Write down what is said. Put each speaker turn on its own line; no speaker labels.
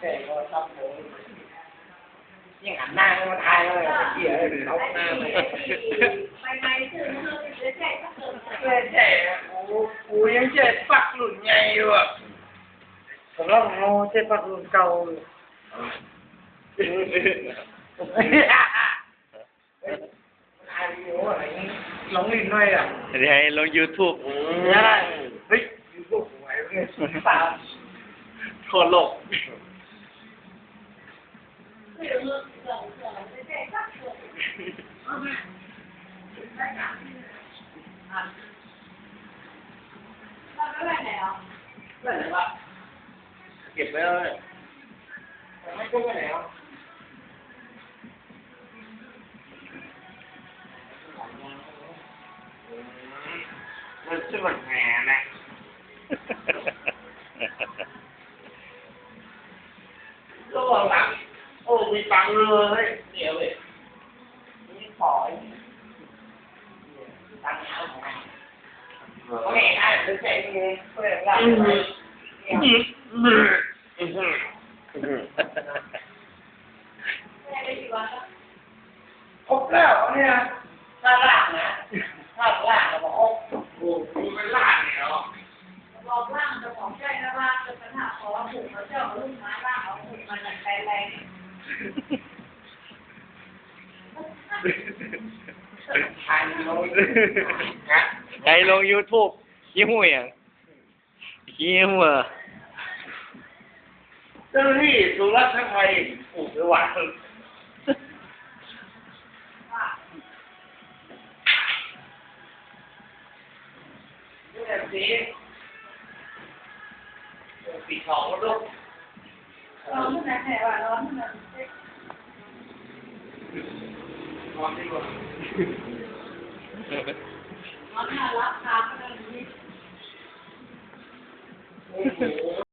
แก่ก็ชอบผมยิ่งหันหน้ามาทายเลยไอ้เหี้ยเลยเอาหน้าเลย
ไปไหนถึงเธอไปเจอแจ้ก็เกิด
เจ๊เจ๊กูกูยังเจ๊ปักหลุนไงอยู่อะผมว่าโง่เจ๊ปักหลุนเก่าอยู่ถ่ายวิดีโออะไรนี่ลงลิ้นด้วยอะ
เดี๋ยวให้ลง YouTube
ไม่ได้เฮ้ยยูทูบหวยเลยตาม
โคตรโลก
เกิดเกิดเกิดเกิดไปแจ้ก็เกิดเราไม่ไป
โอ้มีตังค์เลยเดี๋ยวเว้ยนี่ขอยตังค์เอาของมันโอเคอะเดี๋ยวใส่เงินเพื่อนละ
แม่ไปอยู่บ้าน
ครบแล้วเนี่ยถ้าลากนะถ้าลากก็บอกโอ้โหกูไม่ลากเนี่ยหรอ
บอกร่างจะของใจนะว่าจะปัญหาขอผูกเขาเจ้าลูกไม้ร่างเอาผูกมาจากใจแรง
ทานลงนะ
ให้ลง YouTube ยี่ห้วยอะยี่หัว
เจ้าหน้าที่สุรักษาภัยปลูกระหว่างนี่แหละสิปีสองแล้วลูก
ร้อนขนาดไหนวะร้อนขนา
นอนดีกว่า